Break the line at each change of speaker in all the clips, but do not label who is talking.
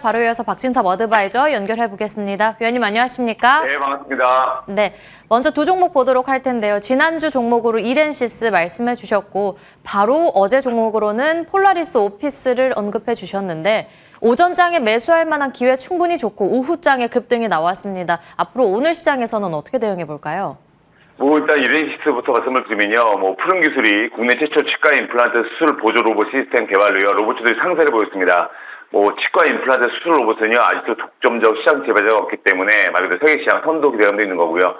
바로 이어서 박진섭 어드바이저 연결해 보겠습니다. 위원님 안녕하십니까?
네, 반갑습니다.
네. 먼저 두 종목 보도록 할 텐데요. 지난주 종목으로 이렌시스 말씀해 주셨고 바로 어제 종목으로는 폴라리스 오피스를 언급해 주셨는데 오전장에 매수할 만한 기회 충분히 좋고 오후장에 급등이 나왔습니다. 앞으로 오늘 시장에서는 어떻게 대응해 볼까요?
뭐 일단 이렌시스부터 말씀을 드리면요. 뭐 푸른 기술이 국내 최초 치과 임플란트 수술 보조 로봇 시스템 개발로요. 로봇들이 상세를 보였습니다. 뭐 치과 임플란트 수술 로봇은요 아직도 독점적 시장 재배자가 없기 때문에 말 그대로 세계 시장 선도 기대감도 있는 거고요.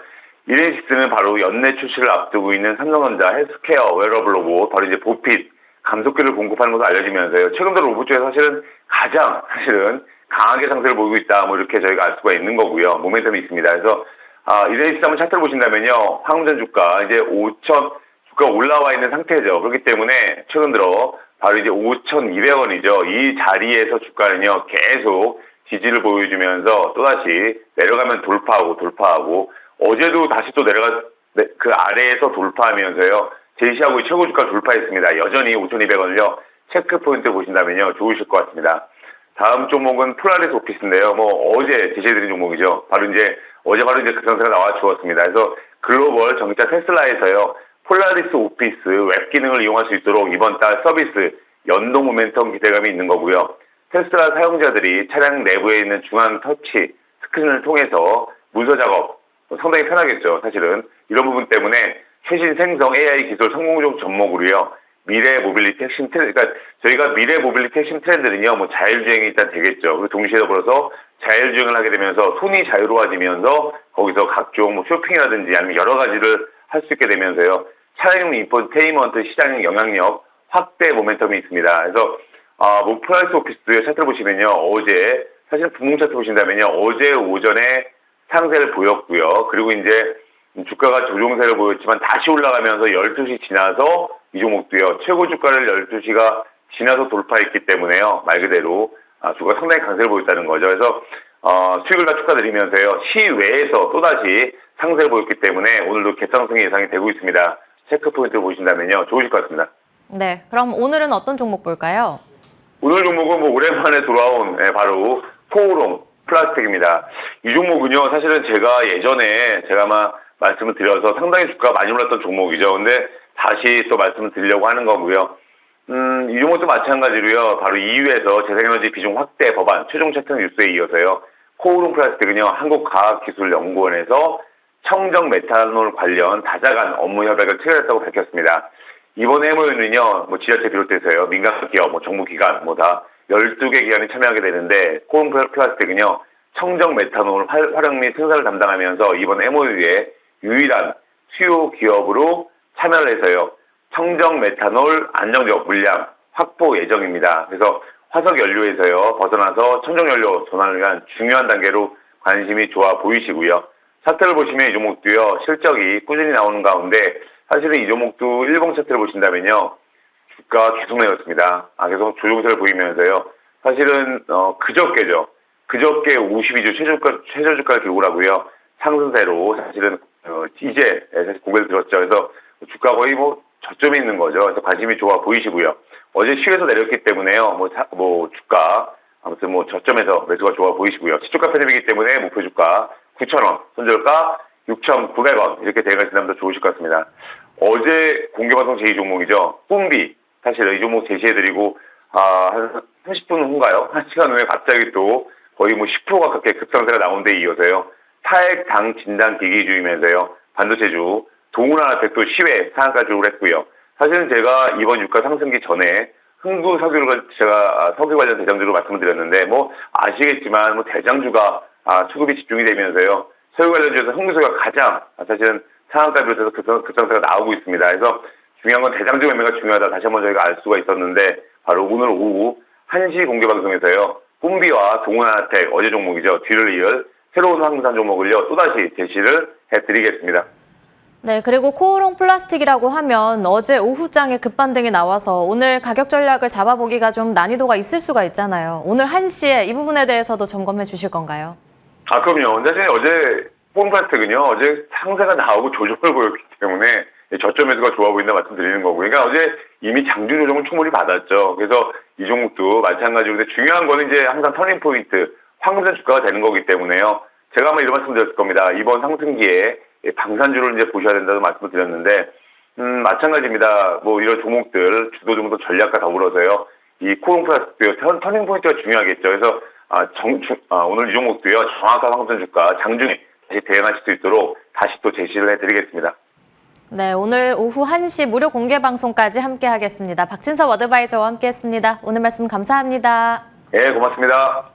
이렌시스는 바로 연내 출시를 앞두고 있는 삼성전자 헬스케어 웨어러블 로봇 바로 이제 보핏 감속기를 공급하는 것으로 알려지면서요. 최근 들어 로봇 중에서 사실은 가장 사실은 강하게 상세를 보이고 있다. 뭐 이렇게 저희가 알 수가 있는 거고요. 모멘텀이 있습니다. 그래서 아, 이렌시스 한번 차트를 보신다면요. 황금전 주가 이제 5천 주가 올라와 있는 상태죠. 그렇기 때문에 최근 들어 바로 이제 5,200원이죠. 이 자리에서 주가는요, 계속 지지를 보여주면서 또다시 내려가면 돌파하고 돌파하고 어제도 다시 또 내려가 네, 그 아래에서 돌파하면서요. 제시하고 최고 주가 돌파했습니다. 여전히 5,200원을요. 체크 포인트 보신다면요. 좋으실 것 같습니다. 다음 종목은 폴라리스 오피스인데요. 뭐 어제 제시해드린 종목이죠. 바로 이제 어제 바로 이제 그 상태가 나와 주었습니다. 그래서 글로벌 전기차 테슬라에서요. 폴라리스 오피스 웹 기능을 이용할 수 있도록 이번 달 서비스 연동 모멘텀 기대감이 있는 거고요. 테슬라 사용자들이 차량 내부에 있는 중앙 터치 스크린을 통해서 문서 작업 상당히 편하겠죠. 사실은 이런 부분 때문에 최신 생성 AI 기술 성공적 접목으로요. 미래 모빌리티 핵심 트렌드, 그러니까 저희가 미래 모빌리티 핵심 트렌드는요, 뭐 자율주행이 일단 되겠죠. 그리고 동시에 더불어서 자율주행을 하게 되면서 손이 자유로워지면서 거기서 각종 뭐 쇼핑이라든지 아니면 여러 가지를 할 수 있게 되면서요. 차량 인포테인먼트 시장 영향력 확대 모멘텀이 있습니다. 그래서 아, 뭐 프라이스 오피스의 차트를 보시면요. 어제 사실 분봉 차트 보신다면요. 어제 오전에 상세를 보였고요. 그리고 이제 주가가 조종세를 보였지만 다시 올라가면서 12시 지나서 이 종목도요. 최고 주가를 12시가 지나서 돌파했기 때문에요. 말 그대로 아, 주가 상당히 강세를 보였다는 거죠. 그래서 어, 수익을 다 축하드리면서요. 시외에서 또다시 상세를 보였기 때문에 오늘도 개상승이 예상이 되고 있습니다. 체크 포인트 보신다면요. 좋으실 것 같습니다.
네. 그럼 오늘은 어떤 종목 볼까요?
오늘 종목은 뭐 오랜만에 돌아온 예, 바로 포우롱 플라스틱입니다. 이 종목은요, 사실은 제가 예전에 제가 아마 말씀을 드려서 상당히 주가가 많이 올랐던 종목이죠. 근데 다시 또 말씀을 드리려고 하는 거고요. 음, 이 종목도 마찬가지로요, 바로 2위에서 재생에너지 비중 확대 법안 최종 채택 뉴스에 이어서요, 코우롱 플라스틱은요, 한국과학기술연구원에서 청정 메탄올 관련 다자간 업무 협약을 체결했다고 밝혔습니다. 이번 MOU는요, 뭐 지자체 비롯해서요, 민간 기업, 뭐 정부기관, 뭐 다 12개 기관이 참여하게 되는데, 코온 플라스틱은요, 청정 메탄올 활- 활용 및 생산을 담당하면서 이번 MOU에 유일한 수요 기업으로 참여를 해서요, 청정 메탄올 안정적 물량 확보 예정입니다. 그래서 화석 연료에서요, 벗어나서 천정 연료 전환을 위한 중요한 단계로 관심이 좋아 보이시고요. 차트를 보시면 이 종목도요, 실적이 꾸준히 나오는 가운데 사실은 이 종목도 일봉 차트를 보신다면요. 주가 계속 내렸습니다. 아, 계속 조종세를 보이면서요. 사실은, 어, 그저께죠. 그저께 52주 최저가, 최저주가를 기록을 하고요. 상승세로 사실은, 어, 이제 사실 고개를 들었죠. 그래서 주가 거의 뭐 저점에 있는 거죠. 그래서 관심이 좋아 보이시고요. 어제 시에서 내렸기 때문에요. 뭐, 사- 뭐, 주가, 아무튼 뭐 저점에서 매수가 좋아 보이시고요. 시초가 편입이기 때문에 목표 주가 9,000원, 손절가 6,900원 이렇게 대응을 지나면 더 좋으실 것 같습니다. 어제 공개방송 제2 종목이죠. 꿈비. 사실 이 종목 제시해드리고 아, 한 30분 후인가요? 한 시간 후에 갑자기 또 거의 뭐 10% 가깝게 급상세가 나온 데 이어서요. 타액 당 진단 기기주이면서요. 반도체주 동훈하나텍 또 시외 상한가 주를 했고요. 사실은 제가 이번 유가 상승기 전에 흥부 석유를 제가 아, 석유 관련 대장주로 말씀을 드렸는데 뭐 아시겠지만 뭐 대장주가 아, 수급이 집중이 되면서요. 석유 관련주에서 흥부석유가 가장 아, 사실은 상한가 비롯해서 급상, 급상세가 나오고 있습니다. 그래서 중요한 건 대장주 매매가 중요하다. 다시 한번 저희가 알 수가 있었는데 바로 오늘 오후 1시 공개 방송에서요. 꿈비와 동원아텍 어제 종목이죠. 뒤를 이을 새로운 항상 종목을요. 또다시 제시를 해드리겠습니다.
네, 그리고 코오롱 플라스틱이라고 하면 어제 오후장에 급반등이 나와서 오늘 가격 전략을 잡아보기가 좀 난이도가 있을 수가 있잖아요. 오늘 1시에 이 부분에 대해서도 점검해 주실 건가요?
아, 그럼요. 사실 어제 폼플라스틱은요, 어제 상세가 나오고 조정을 보였기 때문에 저점 매수가 좋아 보인다 말씀드리는 거고. 그러니까 어제 이미 장중 조정을 충분히 받았죠. 그래서 이 종목도 마찬가지로 근데 중요한 거는 이제 항상 터닝 포인트, 황금선 주가가 되는 거기 때문에요. 제가 아마 이런 말씀 드렸을 겁니다. 이번 상승기에 방산주를 이제 보셔야 된다고 말씀을 드렸는데, 음, 마찬가지입니다. 뭐 이런 종목들, 주도 종목 전략과 더불어서요. 이 코롱 플라스틱 터닝 포인트가 중요하겠죠. 그래서 아, 정, 중- 아, 오늘 이 종목도요. 정확한 황금선 주가 장중에 다시 대응하실 수 있도록 다시 또 제시를 해드리겠습니다.
네, 오늘 오후 1시 무료 공개 방송까지 함께 하겠습니다. 박진서 워드바이저와 함께 했습니다. 오늘 말씀 감사합니다.
예, 고맙습니다.